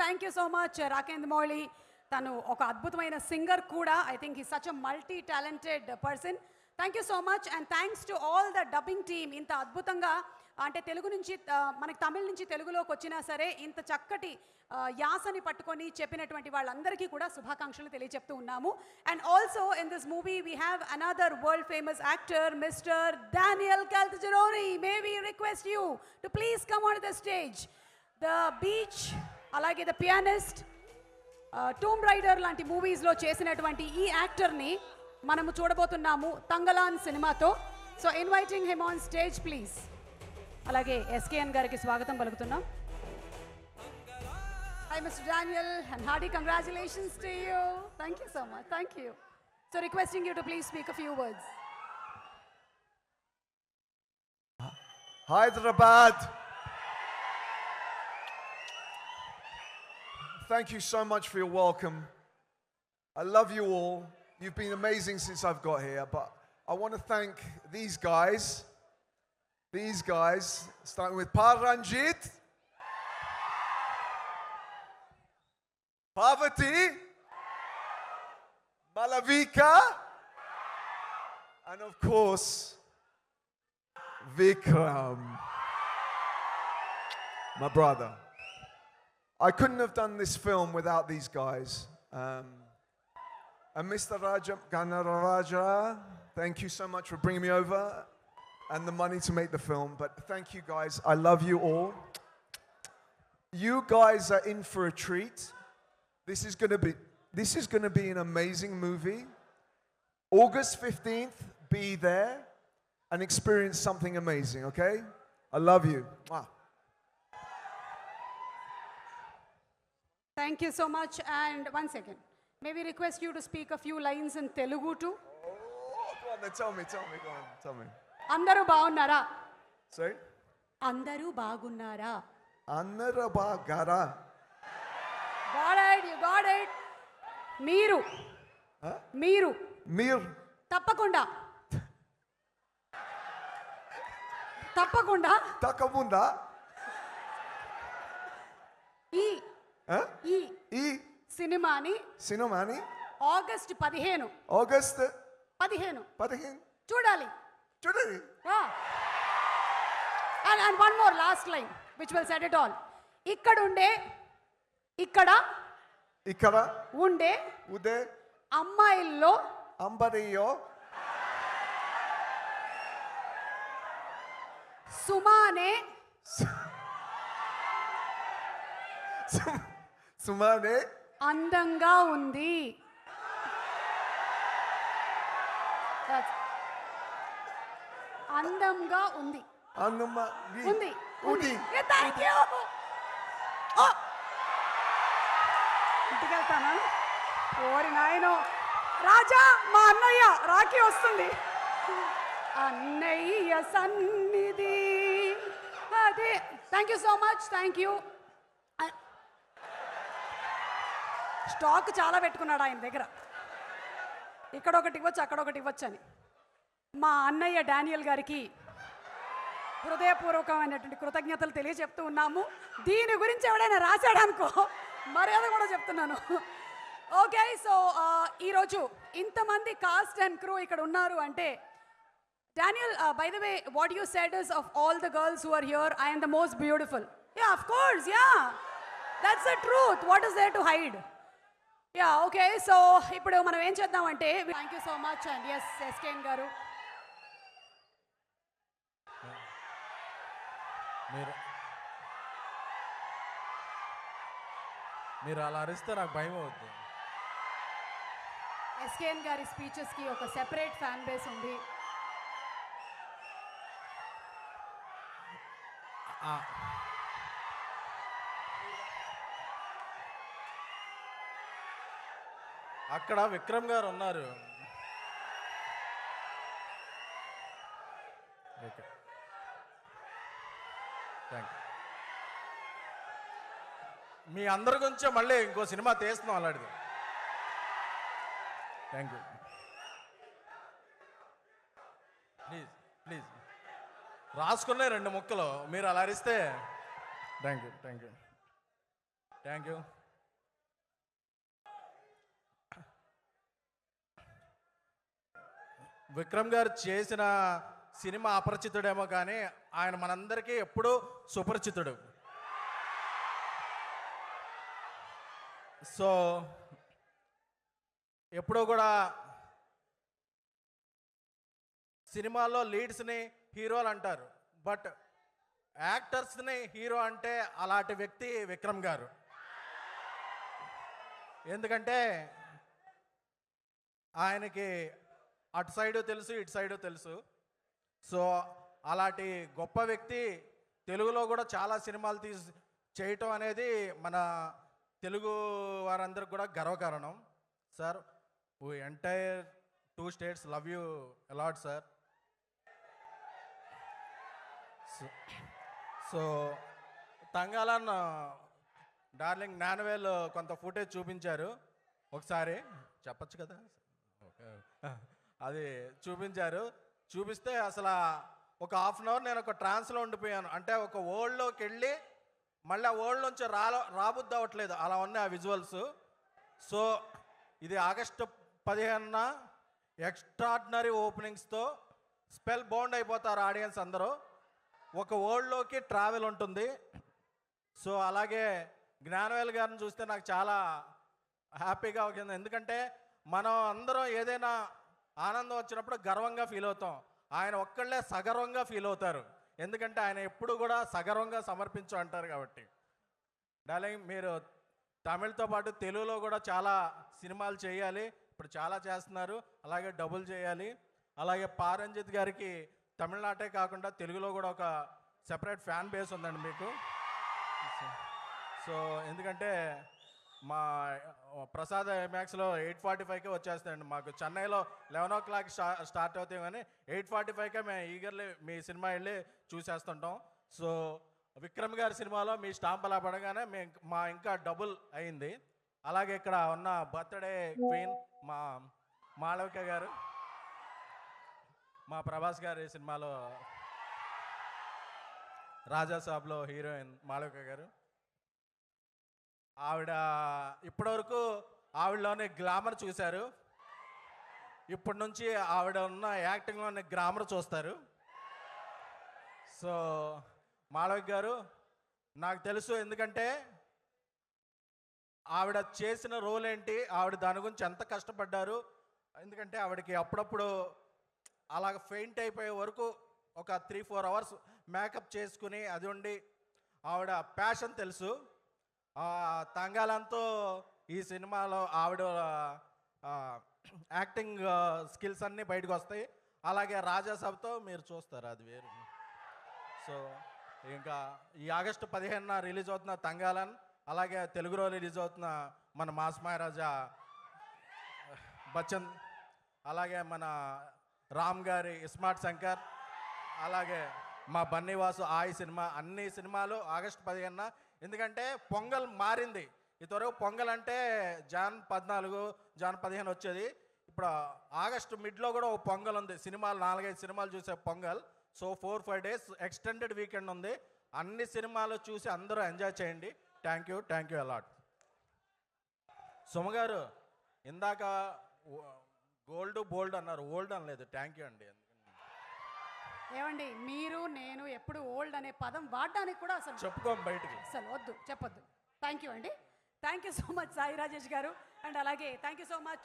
Thank you so much Rakendra Mouli తను ఒక అద్భుతమైన సింగర్ కూడా. I think he such a multi talented person thank you so much and thanks to all the dubbing team ఇంత అద్భుతంగా అంటే తెలుగు నుంచి మనకి తమిళ నుంచి తెలుగులోకి వచ్చినా సరే ఇంత చక్కటి యాసని పట్టుకొని చెప్పినటువంటి వాళ్ళందరికీ కూడా శుభాకాంక్షలు తెలియజెప్తూ ఉన్నాము. And also in this movie we have another world famous actor mister Daniel Caltagirone may we request you to please come on the stage the Beach అలాగే ద పియానిస్ట్ టూమ్ రైడర్ లాంటి మూవీస్లో చేసినటువంటి ఈ యాక్టర్ని మనము చూడబోతున్నాము తంగలాన్ సినిమాతో. So inviting him on stage please అలాగే ఎస్కేఎన్ గారికి స్వాగతం పలుకుతున్నాం. Hi mister Daniel and hearty congratulations to you thank you so much thank you so requesting you to please speak a few words Hyderabad Thank you so much for your welcome. I love you all. You've been amazing since I've got here, but I want to thank these guys. These guys, starting with Paranjit, Parvati, Malavika, and of course, Vikram, my brother. I couldn't have done this film without these guys. Um, and Mr. Raja Ganaraja, thank you so much for bringing me over and the money to make the film. But thank you guys. I love you all. You guys are in for a treat. This is going to be this is going to be an amazing movie. August 15th, be there and experience something amazing, okay? I love you. Thank you so much and one second may we request you to speak a few lines in Telugu to go on then, tell me, tell me, go on, tell me. అందరూ బాగున్నారా Sorry? అందరూ బాగున్నారా you God it మీరు మీరు Mir. తప్పకుండా తప్పకుండా Takamunda. ఈ? ఈ. సినిమాని Sinomani. ఆగస్ట్ పదిహేను August. పదిహేను Patahin. చూడాలి Chudari. And and one more last line which will set it all ఇక్కడ ఉండే ఇక్కడ Ikara. ఉండే Ude. అమ్మాయిల్లో Ambariyo. సుమానే Sumane. అందంగా ఉంది. అందంగా ఉంది. ఉంది. థ్యాంక్ యూ ఇంటికి వెళ్తానా ఓరి నాయనో. రాజా మా అన్నయ్య రాఖీ వస్తుంది. అన్నయ్య సన్నిధి. అదే. Thank you so much thank you stock చాలా పెట్టుకున్నాడు ఆయన దగ్గర. ఇక్కడ ఒకటి ఇవ్వచ్చు అక్కడ ఒకటి ఇవ్వచ్చు అని. మా అన్నయ్య డానియల్ గారికి హృదయపూర్వకమైనటువంటి కృతజ్ఞతలు తెలియజెప్తూ ఉన్నాము. దీని గురించి ఎవడైనా రాశాడనుకో మర్యాద కూడా చెప్తున్నాను. ఓకే సో ఈరోజు ఇంతమంది కాస్ట్ అండ్ క్రూ ఇక్కడ ఉన్నారు అంటే Daniel by the way what you said is of all the girls who are here I am the most beautiful yeah of course yeah that's the truth what is there to hide yeah okay so ఇప్పుడు మనం ఏం చేద్దామంటే thank you so much and S SKN గారు. మీరు మీరు అలా అరిస్తే నాకు భయం అవుద్ది. ఎస్కేఎన్ గారి స్పీచెస్కి ఒక సెపరేట్ ఫ్యాన్ బేస్ ఉంది. ఆ, అక్కడ విక్రమ్ గారు ఉన్నారు. ఓకే. థ్యాంక్ మీ అందరి గురించే మళ్ళీ ఇంకో సినిమా తీస్తున్నాం అలాంటిది. థ్యాంక్ యూ ప్లీజ్ ప్లీజ్ రాసుకున్నాయి రెండు ముక్కలు మీరు అలా అరిస్తే. Thank you thank you thank you Vikram గారు చేసిన సినిమా అపరిచితుడేమో కానీ ఆయన మనందరికీ ఎప్పుడూ సుపరిచితుడు. సో ఎప్పుడూ కూడా సినిమాల్లో లీడ్స్ని హీరోలు అంటారు. బట్ యాక్టర్స్ని హీరో అంటే అలాంటి వ్యక్తి విక్రమ్ గారు. ఎందుకంటే ఆయనకి అటు సైడు తెలుసు ఇటు సైడు తెలుసు. సో అలాంటి గొప్ప వ్యక్తి తెలుగులో కూడా చాలా సినిమాలు తీసి చేయటం అనేది మన తెలుగు వారందరికి కూడా గర్వకారణం. Sir we entire two states love you a lot sir. So తంగాలన్న darling నానవేల్ కొంత ఫుటేజ్ చూపించారు. ఒకసారి చెప్పచ్చు కదా? ఓకే. అది చూపించారు. చూపిస్తే అసలు ఒక హాఫ్ అన్ అవర్ నేను ఒక ట్రాన్స్లో ఉండిపోయాను. అంటే ఒక వరల్డ్లోకి వెళ్ళి మళ్ళీ ఆ వరల్డ్ నుంచి రా రాబుద్ది అవ్వట్లేదు. అలా ఉన్నాయి ఆ విజువల్స్ సో ఇది ఆగస్టు పదిహేనున ఎక్స్ట్రాడినరీ ఓపెనింగ్స్తో స్పెల్ బౌండ్ అయిపోతారు ఆడియన్స్ అందరూ. ఒక వరల్డ్లోకి ట్రావెల్ ఉంటుంది. సో అలాగే జ్ఞానవేల్ గారిని చూస్తే నాకు చాలా హ్యాపీగా ఉంటుంది ఎందుకంటే మనం అందరం ఏదైనా ఆనందం వచ్చినప్పుడు గర్వంగా ఫీల్ అవుతాం. ఆయన ఒక్కళ్ళే సగర్వంగా ఫీల్ అవుతారు. ఎందుకంటే ఆయన ఎప్పుడు కూడా సగర్వంగా సమర్పించు అంటారు కాబట్టి. డార్లింగ్ మీరు తమిళ్తో పాటు తెలుగులో కూడా చాలా సినిమాలు చేయాలి. ఇప్పుడు చాలా చేస్తున్నారు. అలాగే డబుల్ చేయాలి. అలాగే పారంజిత్ గారికి తమిళనాటే కాకుండా తెలుగులో కూడా ఒక సెపరేట్ ఫ్యాన్ బేస్ ఉందండి మీకు. సో ఎందుకంటే మా ప్రసాద్ మ్యాక్స్లో ఎయిట్ ఫార్టీ ఫైవ్కే వచ్చేస్తాయండి. మాకు చెన్నైలో eleven o'clock star start అవుతాయి కానీ ఎయిట్ ఫార్టీ ఫైవ్కే మేము ఈగర్లీ మీ సినిమా వెళ్ళి చూసేస్తుంటాం. సో విక్రమ్ గారి సినిమాలో మీ స్టాంప్ అలా పడగానే మేము మా ఇంకా డబుల్ అయింది. అలాగే ఇక్కడ ఉన్న బర్త్డే క్వీన్ మా మాళవిక గారు మా ప్రభాస్ గారి సినిమాలో రాజా సాబ్లో హీరోయిన్ మాళవిక గారు. ఆవిడ ఇప్పటివరకు ఆవిడలోనే గ్లామర్ చూశారు. ఇప్పటి నుంచి ఆవిడ ఉన్న యాక్టింగ్లోనే గ్రామర్ చూస్తారు. సో మాళవి గారు నాకు తెలుసు ఎందుకంటే ఆవిడ చేసిన రోల్ ఏంటి ఆవిడ దాని గురించి ఎంత కష్టపడ్డారు ఎందుకంటే ఆవిడకి అప్పుడప్పుడు అలాగ ఫెయింట్ అయిపోయే వరకు ఒక త్రీ ఫోర్ అవర్స్ మేకప్ చేసుకుని అది ఉండి ఆవిడ ప్యాషన్ తెలుసు. తంగాలంతో ఈ సినిమాలో ఆవిడ యాక్టింగ్ స్కిల్స్ అన్నీ బయటకు వస్తాయి. అలాగే రాజాసభతో మీరు చూస్తారు అది వేరు. సో ఇంకా ఈ ఆగస్టు పదిహేనున రిలీజ్ అవుతున్న తంగాలన్ అలాగే తెలుగులో రిలీజ్ అవుతున్న మన మాస్ మహారాజా బచ్చన్ అలాగే మన రామ్ గారి స్మార్ట్ శంకర్ అలాగే మా బన్నీవాసు ఆయి సినిమా అన్ని సినిమాలు ఆగస్టు పదిహేనున ఎందుకంటే పొంగల్ మారింది. ఇంతవరకు పొంగల్ అంటే జాన్ పద్నాలుగు జాన్ పదిహేను వచ్చేది. ఇప్పుడు ఆగస్టు మిడ్లో కూడా ఒక పొంగల్ ఉంది. సినిమాలు నాలుగైదు సినిమాలు చూసే Pongal. So four five days extended weekend ఉంది. అన్ని సినిమాలు చూసి అందరూ ఎంజాయ్ చేయండి. Thank you thank you a lot సుమగారు ఇందాక గోల్డ్ బోల్డ్ అన్నారు. ఓల్డ్ అనలేదు. థ్యాంక్ యూ అండి. ఏమండి మీరు నేను ఎప్పుడు ఓల్డ్ అనే పదం వాడడానికి కూడా అసలు చెప్పుకోం బయటికి. అసలు వద్దు చెప్పొద్దు. థ్యాంక్ యూ అండి. Thank you so much Sai Rajesh గారు. అండ్ అలాగే థ్యాంక్ యూ సో మచ్